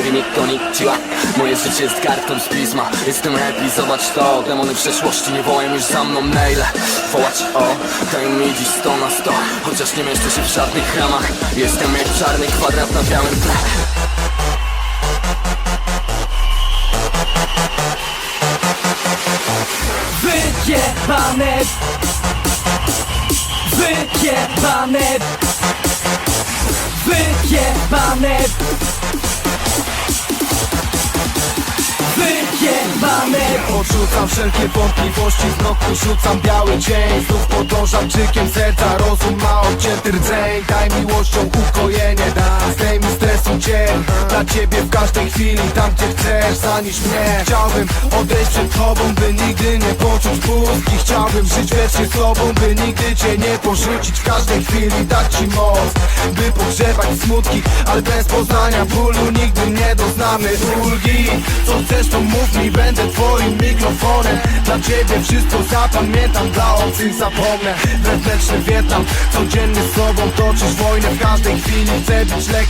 mówi nikt ciła. Moje życie jest kartką z pisma. Jestem happy, zobacz to. Demony przeszłości nie wołają już za mną maile. Wołać o, dają mi dziś 100 na 100 Chociaż nie mieszczę się w żadnych ramach. Jestem jak czarny kwadrat na białym tle. Wyjebane. Wyjebane. Wyjebane Odrzucam wszelkie wątpliwości W roku rzucam biały dzień. Znów podążam czykiem serca Rozum ma odcięty rdzeń. Daj miłością ukojenie Zdejmij stresu cień Dla ciebie w każdej chwili Tam gdzie chcesz, zanieś mnie. Chciałbym odejść przed tobą By nigdy nie poczuć pustki. Chciałbym żyć wiecznie z tobą By nigdy cię nie porzucić. W każdej chwili dać ci moc By pogrzebać smutki. Ale bez poznania bólu Nigdy doznamy ulgi. Co chcesz to mów mi Będę twoim mikrofonem. Dla ciebie wszystko zapamiętam Dla obcych zapomnę. Wewnętrzny Wietnam Codziennie z sobą toczysz wojnę. W każdej chwili chcę być lekiem